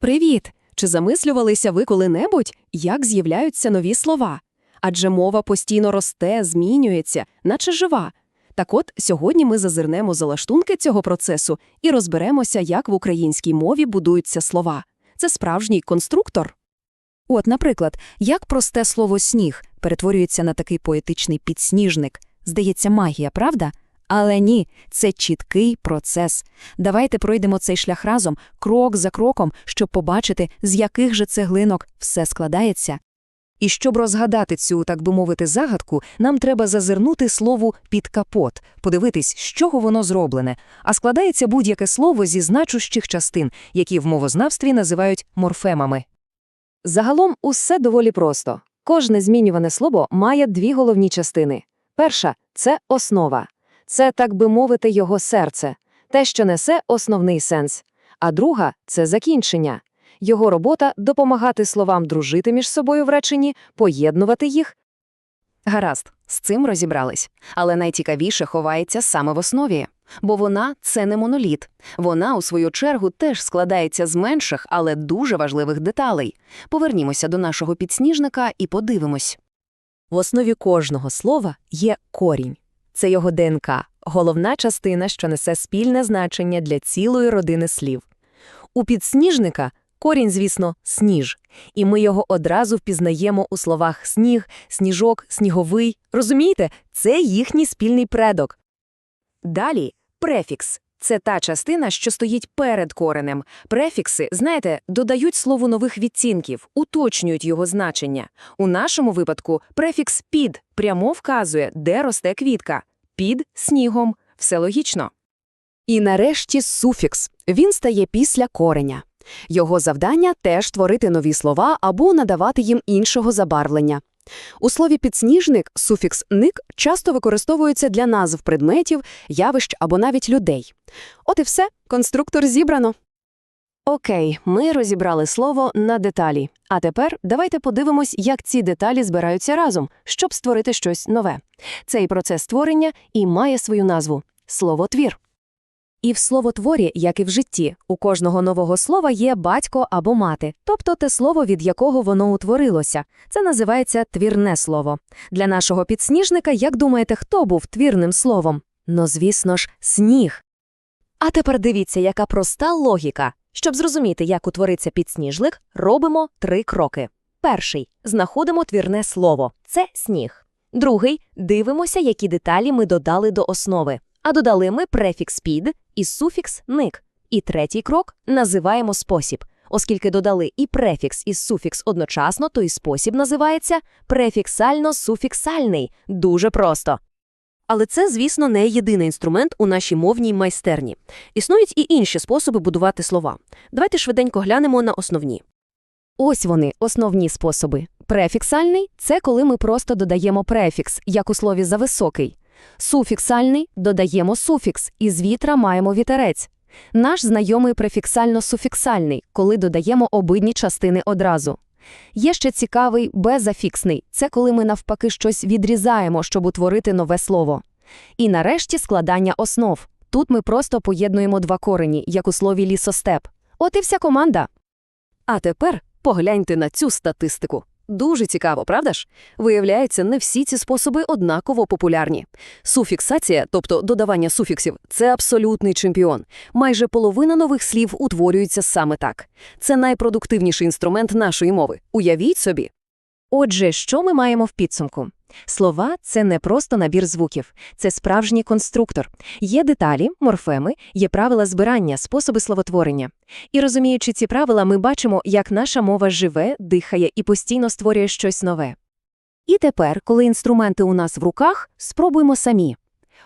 Привіт! Чи замислювалися ви коли-небудь, як з'являються нові слова? Адже мова постійно росте, змінюється, наче жива. Так от, сьогодні ми зазирнемо за лаштунки цього процесу і розберемося, як в українській мові будуються слова. Це справжній конструктор. От, наприклад, як просте слово сніг перетворюється на такий поетичний підсніжник. Здається, магія, правда? Але ні, це чіткий процес. Давайте пройдемо цей шлях разом, крок за кроком, щоб побачити, з яких же цеглинок все складається. І щоб розгадати цю, так би мовити, загадку, нам треба зазирнути слову під капот, подивитись, з чого воно зроблене. А складається будь-яке слово зі значущих частин, які в мовознавстві називають морфемами. Загалом усе доволі просто. Кожне змінюване слово має дві головні частини. Перша це основа. Це, так би мовити, його серце, те, що несе основний сенс. А друга це закінчення. Його робота допомагати словам дружити між собою в реченні, поєднувати їх. Гаразд, з цим розібрались. Але найцікавіше ховається саме в основі. Бо вона це не моноліт. Вона, у свою чергу, теж складається з менших, але дуже важливих деталей. Повернімося до нашого підсніжника і подивимось. В основі кожного слова є корінь. Це його ДНК, головна частина, що несе спільне значення для цілої родини слів. У підсніжника корінь, звісно, сніж, і ми його одразу впізнаємо у словах сніг, сніжок, сніговий. Розумієте, це їхній спільний предок. Далі префікс. Це та частина, що стоїть перед коренем. Префікси, знаєте, додають слову нових відцінків, уточнюють його значення. У нашому випадку префікс під прямо вказує, де росте квітка. Під снігом. Все логічно. І нарешті суфікс. Він стає після кореня. Його завдання теж творити нові слова або надавати їм іншого забарвлення. У слові підсніжник суфікс ник часто використовується для назв предметів, явищ або навіть людей. От і все, конструктор зібрано. Окей, ми розібрали слово на деталі. А тепер давайте подивимось, як ці деталі збираються разом, щоб створити щось нове. Цей процес створення і має свою назву словотвір. І в словотворі, як і в житті, у кожного нового слова є батько або мати, тобто те слово, від якого воно утворилося. Це називається твірне слово. Для нашого підсніжника, як думаєте, хто був твірним словом? Ну, звісно ж, сніг. А тепер дивіться, яка проста логіка. Щоб зрозуміти, як утвориться підсніжник, робимо три кроки. Перший знаходимо твірне слово це сніг. Другий дивимося, які деталі ми додали до основи. А додали ми префікс під і суфікс ник. І третій крок називаємо спосіб. Оскільки додали і префікс, і суфікс одночасно, то і спосіб називається префіксально-суфіксальний. Дуже просто. Але це, звісно, не єдиний інструмент у нашій мовній майстерні. Існують і інші способи будувати слова. Давайте швиденько глянемо на основні. Ось вони, основні способи. Префіксальний це коли ми просто додаємо префікс, як у слові «зависокий». Суфіксальний додаємо суфікс, і з вітра маємо вітерець. Наш знайомий префіксально-суфіксальний, коли додаємо обидні частини одразу. Є ще цікавий безафіксний – це коли ми навпаки щось відрізаємо, щоб утворити нове слово. І нарешті складання основ. Тут ми просто поєднуємо два корені, як у слові лісостеп. От і вся команда. А тепер погляньте на цю статистику. Дуже цікаво, правда ж? Виявляється, не всі ці способи однаково популярні. Суфіксація, тобто додавання суфіксів, це абсолютний чемпіон. Майже половина нових слів утворюється саме так. Це найпродуктивніший інструмент нашої мови. Уявіть собі. Отже, що ми маємо в підсумку? Слова – це не просто набір звуків, це справжній конструктор. Є деталі, морфеми, є правила збирання, способи словотворення. І розуміючи ці правила, ми бачимо, як наша мова живе, дихає і постійно створює щось нове. І тепер, коли інструменти у нас в руках, спробуймо самі.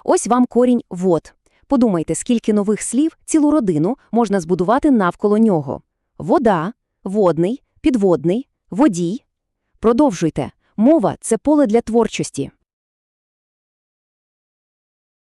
Ось вам корінь «вод». Подумайте, скільки нових слів, цілу родину можна збудувати навколо нього. Вода, водний, підводний, водій. Продовжуйте. Мова – це поле для творчості.